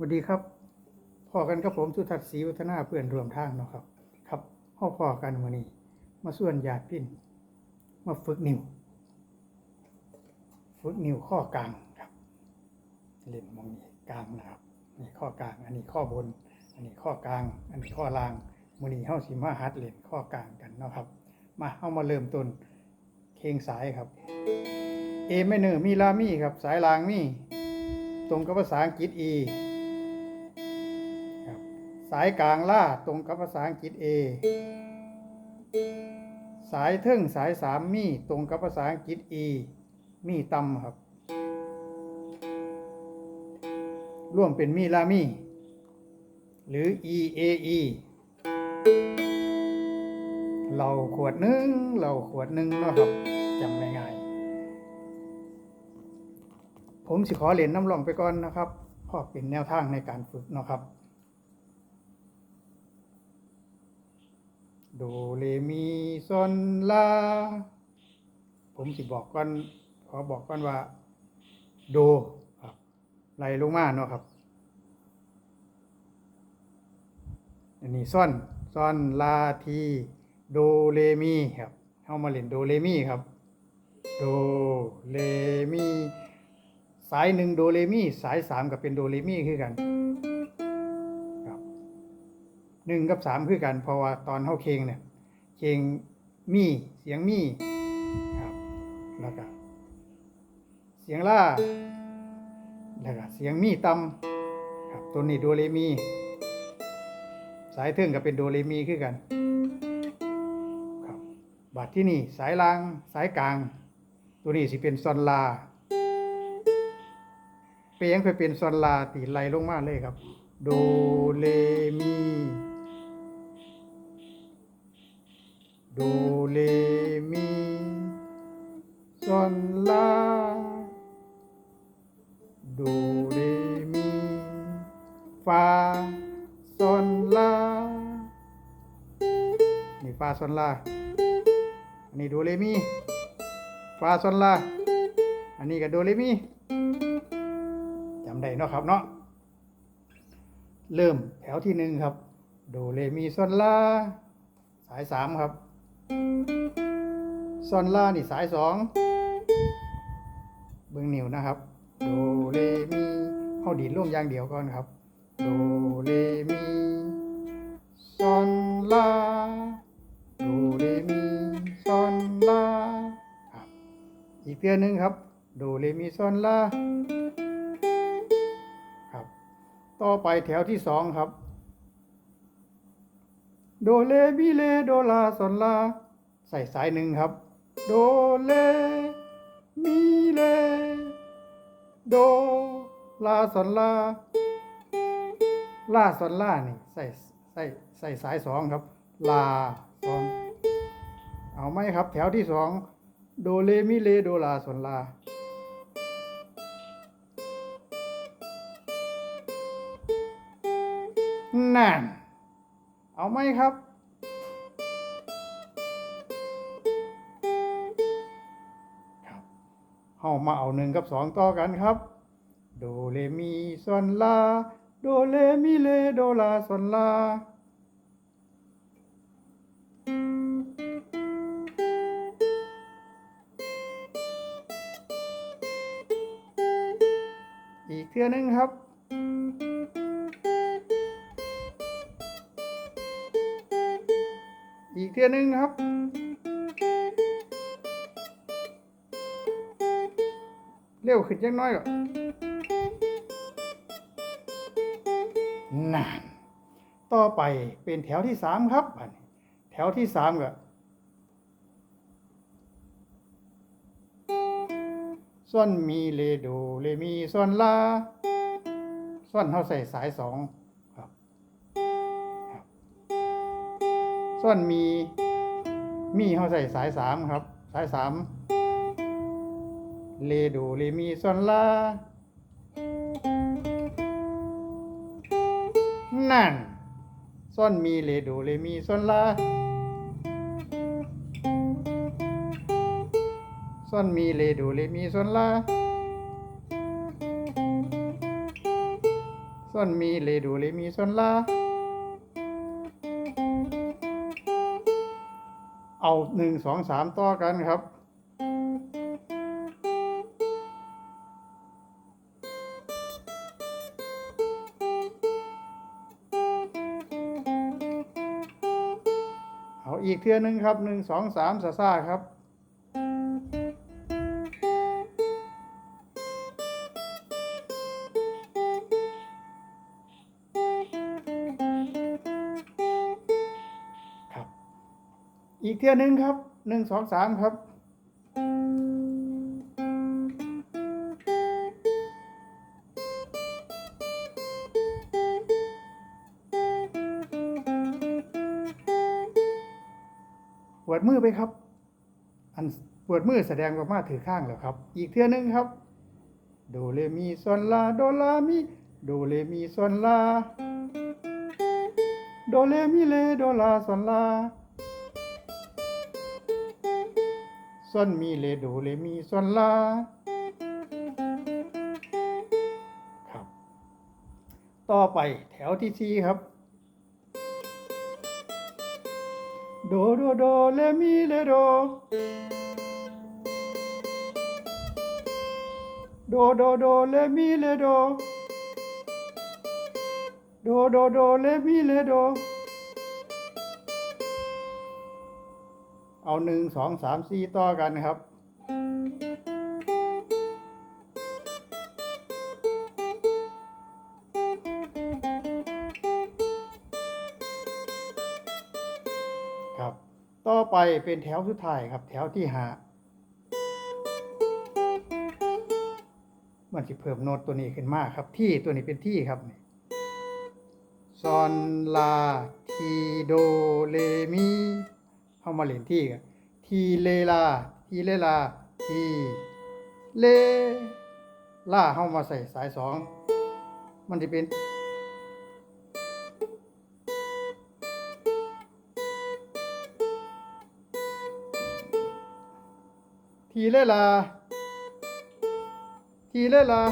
สวัสดีครับพ่อกันกับผมสุทัศน์ศรีวัฒนาเพื่อนรวมทางเนาะครับ ครับพ่อพ่อกันวันนี้ มาส่วนญาติพี่นมาฝึกนิ้วฝึกนิ้วข้อกลางครับเล่นมองนี้กลางนะครับนี่ข้อกลาง อันนี้ข้อบน อันนี้ข้อกลาง อันนี้ข้อล่างมื้อนี้เฮาสิมาหัดเล่นข้อกลางกันเนาะครับ มาเฮามาเริ่มต้นเคงสายครับเอไม่เนอร์มีลามีครับ สายล่างมีตรงกับภาษาอังกฤษ E ครับ สายกลางล่าตรงกับภาษาอังกฤษ A สายเทิงสายสามมีตรงกับภาษาอังกฤษ E มีต่ำครับ ร่วมเป็นมีลามี หรือ E A E เราขวดหนึ่งเราขวดหนึ่งเนาะครับจำง่ายๆผมสิขอเรียนน้ำลองไปก่อนนะครับพอเป็นแนวทางในการฝึกเนาะครับ โดเรมีซอนลา ผมสิบอกก่อนขอบอกก่อนว่า โดครับไล่ลงมาเนาะครับ อันนี้ซ่อนซ่อนลาทีโดเรมีครับเข้ามาเล่นโดเรมีครับ โดเรมีสายหนึ่งโดเรมีสายสามกับเป็นโดเรมีคือกัน หนึ่งกับสามคือกันเพราะว่าตอนเข้าเคงเนี่ยเคงมีเสียงมีครับแล้วก็เสียงล่าแล้วก็เสียงมีต่ำครับตัวนี้โดเรมี สายเทิงก็เป็นโดเรมีคือกันครับบัดที่นี่สายล่างสายกลาง ตัวนี้สิเป็นซอนลาเปียนไปเป็นซอนลาตีไล่ลงมาเลยครับ โดเรมี โดเรมีซอนลาโดเรมีฟาซอนลานี่ฟาซอนลาอันนี้โดเรมีฟาซอนลาอันนี้ก็โดเรมีจำได้เนาะครับเนาะเริ่มแถวที่หนึ่งครับ โดเรมีซอนลาสายสามครับ ซอนลานี่สายสองเบิ้งนิ้วนะครับ โดเรมีเข้าดีดลงอย่างเดียวก่อนครับ โดเรมีซอนลาโดเรมีซอนลาครับอีกเทื่อหนึ่งครับ โดเรมีซอนลาครับ ต่อไปแถวที่สองครับ โดเลมีเลโดลาซอนลา ใส่สายหนึ่งครับ โดเลมีเล โดลาซอนลาลาซอนลานี่ใส่ใส่ใส่สายสองครับ ลาซอนเอาไหมครับ แถวที่สองโดเลมิเลโดลาซอนลานั่น เอาไหมครับ ครับเฮามาเอาหนึ่งกับสองต่อกันครับ โดเลมีซอนลา โดเลมิเลโดลาซอนลาอีกเทื่อนึงครับ หนึงครับ เร็วขึ้นจังน้อยหรอนานต่อไปเป็นแถวที่สามครับ แถวที่สามก็ซ่อนมีเลโดเลมีซ่อนลาซ่อนเขาใส่สายสอง ซ่อนมีมีเขาใส่สายสามครับ สายสามเลโดเลมีซอนลานั่นซ่อนมีเลโดเลมีซอนลาซ่อนมีเลโดเลมีซอนลาส่วนมีเลโดเลมีส่วนลา เอาหนึ่งสองสามต่อกันครับ เอาอีกเทื่อหนึงครับหนึ่งสองสามซาซาครับ เทื่อหนึงครับหนึ่งสองสามครับ ปวดมือไปครับ อันปวดมือแสดงว่ามาถือข้างแล้วครับ อีกเทื่อหนึงครับ โดเรมีซอนลาโดลามิโดเรมีซอนลาโดเรมิเลโดลาซอนลา ซอนมีเลโดเรมีซอนลาครับ ต่อไปแถวที่สี่ครับ โดโดโดเลมีเลโดโดโดโดเลมีเลโดโดโดโดเลมีเลโด เอาหนึ่งสองสามสี่ต่อกันครับ ครับ ต่อไปเป็นแถวสุดท้ายครับ แถวที่ห้ามันจะเพิ่มโน้ตตัวนี้ขึ้นมาครับ ที่ตัวนี้เป็นที่ครับซอนลาทีโดเลมี เข้ามาเล่นที่กันทีเลลา ทีเลลา ทีเลลาเข้ามาใส่สายสองมันจะเป็นทีเลลา ทีเลลา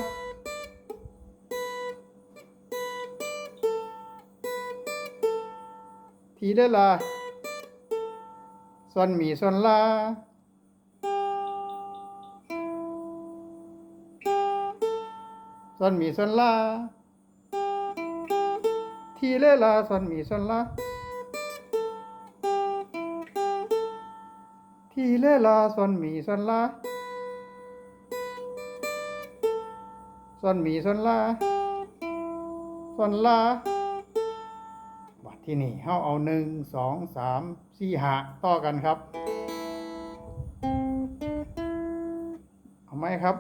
ทีเลลา ซอนมีซอนลาซอนมีซอนลาทีเลลาซอนมีซอนลาทีเลลาซอนมีซอนลาซอนมีซอนลาซอนลา ที่นี่เฮาเอาหนึ่งสองสามสี่หาต่อกันครับ เอาไหมครับ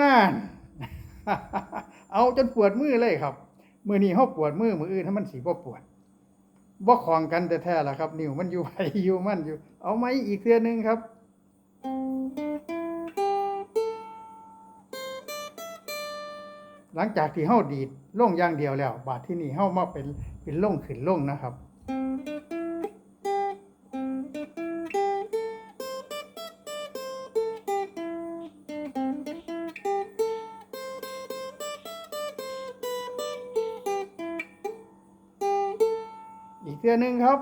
นั่น เอาจนปวดมือเลยครับ มือนี้เขาปวดมือมืออื่นถ้ามันสีบ่ปวดบ่คล้องกันแต่แท้ล่ะครับ นิ้วมันอยู่ไปอยู่มันอยู่ เอาไหมอีกเทื่อนึงครับ หลังจากที่เฮาดีดลงอย่างเดียวแล้ว บาดที่นี่เฮามาเป็นเป็นลงขึ้นลงนะครับ เทื่อหนึ่งครับ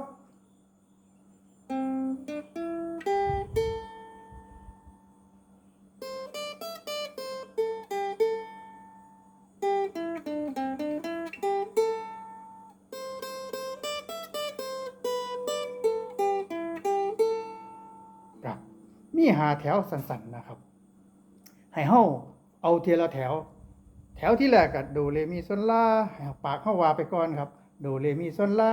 ครับ มีหาแถวสั้นๆนะครับ ให้เฮาเอาเทียละแถว แถวที่แรกก็โดเรมีโซลาให้ปากเฮาวาไปก่อนครับ โดเรมีโซลา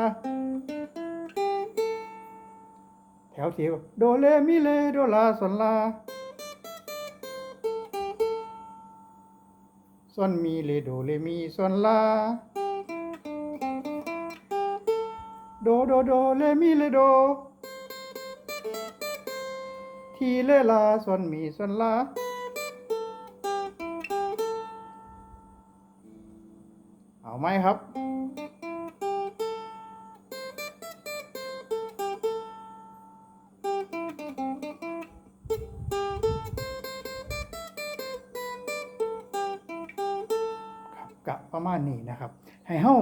ถวที่โดเรมีเลโดลาโซลาซอนมีเลโดเรมีโซลาโดโดโดเลมีเลโด ทีเลลาซอนมีซอนลาเอาไหมครับ มาณนี้นะครับ ให้เฮา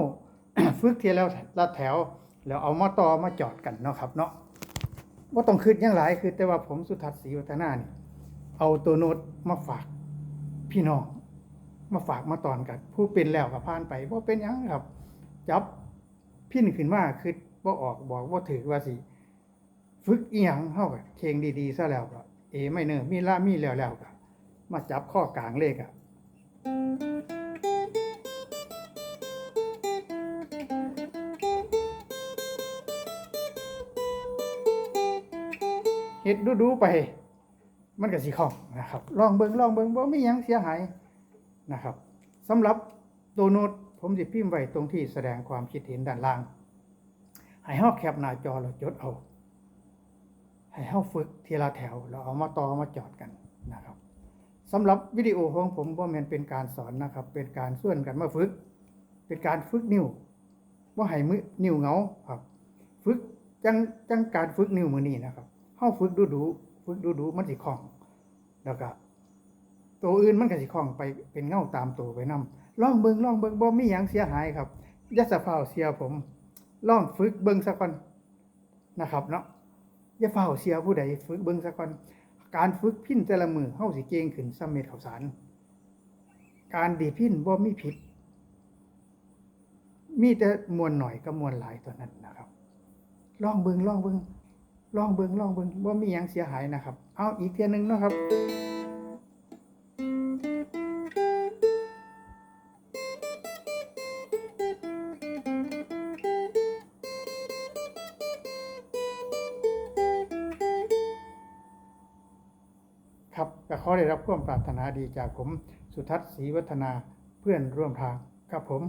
ฝึกเทียแล้วละแถว แล้วเอามาต่อมาจอดกันเนาะครับเนาะว่าต้องคืดยังหลายคือแต่ว่าผมสุทัศน์ศรีวัฒนานี่เอาตัวโน้ตมาฝากพี่น้องมาฝากมาตอนกัน ผู้เป็นแล้วกับผ่านไปว่าเป็นยังครับ จับพินขึ้นมาคือว่าออกบอกว่าถือว่าสิฝึกอีหยังเฮาก็เคงดีๆซะแล้วก็เอไม่เนอมีล่ามีแล้วแล้วก็มาจับข้อกลางเลขอะ เฮ็ดดูๆไป มันก็สิคล่องนะครับ ลองเบิ่งลองเบิ่งบ่มีหยังเสียหายนะครับสำหรับตัวโน้ตผมสิพิมพ์ไว้ตรงที่แสดงความคิดเห็นด้านล่าง ให้เฮาแคปหน้าจอแล้วจดเอา ให้เฮาฝึกทีละแถวแล้วเอามาต่อมาจอดกันนะครับสำหรับวิดีโอของผมบ่แม่นเป็นการสอนนะครับ เป็นการส่วนกันมาฝึก เป็นการฝึกนิ้วว่าให้มือนิ้วเงาครับ ฝึกจังจังการฝึกนิ้วมือนี้นะครับ เฮาฝึกดูดูฝึกดูดูมันสิคล่อง แล้วก็ตัวอื่นมันก็สิคล่องไปเป็นเงาตามตัวไปนํลองเบิ่งลองเบิ่งบ่มีหยังเสียหายครับยาสะเพร่าเสียผมลองฝึกเบิ่งซะก่อนนะครับเนาะอย่าเฝ้าเสียผู้ใดฝึกเบิ่งซะก่อนการฝึกพินแต่ละมือเฮาสิเก่งขึ้นสำเม็ดข้าวสาร การดีพินบ่มีผิด มีแต่มวลหน่อยกับมวลหลายตัวนั้นนะครับลองเบิ่งลองเบิ่ง ลองเบิ่งลองเบิ่งบ่มีหยังเสียหายนะครับ เอาอีกเทียหนึงนะครับ ครับก็ขอได้รับความปรารถนาดีจากผมสุทัศน์ศรีวัฒนาเพื่อนร่วมทางครับผม